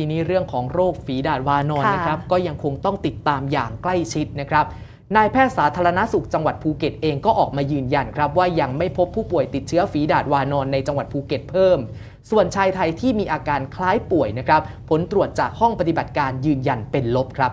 ทีนี้เรื่องของโรคฝีดาดวานอนค่ะนะครับก็ยังคงต้องติดตามอย่างใกล้ชิดนะครับนายแพทย์สาธารณสุขจังหวัดภูเก็ตเองก็ออกมายืนยันครับว่ายังไม่พบผู้ป่วยติดเชื้อฝีดาดวานอนในจังหวัดภูเก็ตเพิ่ม ส่วนชายไทยที่มีอาการคล้ายป่วยนะครับผลตรวจจากห้องปฏิบัติการยืนยันเป็นลบครับ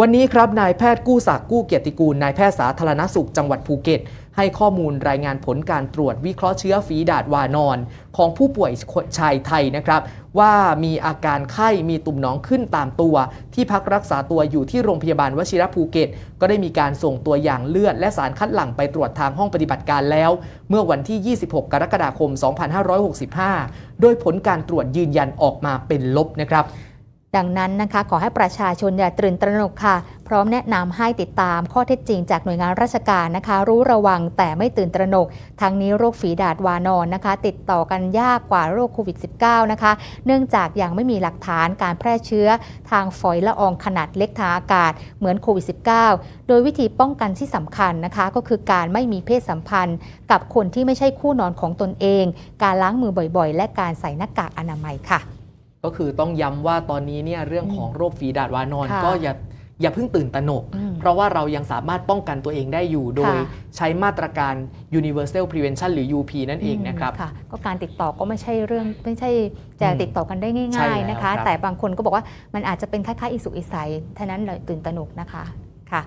วันนี้ครับนายแพทย์กู้ศักดิ์กู้เกียรติกูลนายแพทย์สาธารณสุขจังหวัดภูเก็ต ให้ข้อมูลรายงานผลการตรวจวิเคราะห์เชื้อฝีดาดวานอน ของผู้ป่วยชายไทยนะครับ ว่ามีอาการไข้มีตุ่มหนองขึ้นตามตัว ที่พักรักษาตัวอยู่ที่โรงพยาบาลวชิรภูเก็ต ก็ได้มีการส่งตัวอย่างเลือด และสารคัดหลั่งไปตรวจทางห้องปฏิบัติการแล้ว เมื่อวันที่ 26 กรกฎาคม 2565 โดยผลการตรวจยืนยันออกมาเป็นลบนะครับ ดังนั้นนะคะขอให้ประชาชนอย่าตื่นตระหนกค่ะ พร้อมแนะนำให้ติดตามข้อเท็จจริงจากหน่วยงานราชการนะคะ รู้ระวังแต่ไม่ตื่นตระหนก ทั้งนี้โรคฝีดาดวานอนนะคะ ติดต่อกันยากกว่าโรคโควิด -19 นะคะ เนื่องจากยังไม่มีหลักฐานการแพร่เชื้อ ทางฝอยละอองขนาดเล็กทางอากาศเหมือนโควิด -19 โดยวิธีป้องกันที่สำคัญนะคะ ก็คือการไม่มีเพศสัมพันธ์ กับคนที่ไม่ใช่คู่นอนของตนเอง การล้างมือบ่อยๆ และการใส่หน้ากากอนามัยค่ะ ก็คือต้องย้ำว่าตอนนี้เนี่ยเรื่องของโรคฝีดาดวานอนค่ะก็อย่าอย่าเพิ่งตื่นตระหนกอืมเพราะว่าเรายังสามารถป้องกันตัวเองได้อยู่ โดยค่ะใช้มาตรการ universal prevention หรือ UP นั่นเองนะครับค่ะก็การติดต่อก็ไม่ใช่เรื่องไม่ใช่จะอืมติดต่อกันได้ใช่ง่ายแล้วๆนะคะครับแต่บางคนก็บอกว่ามันอาจจะเป็นคล้ายๆอิสุกอิสัยท่านั้นเลยตื่นตระหนกนะคะค่ะ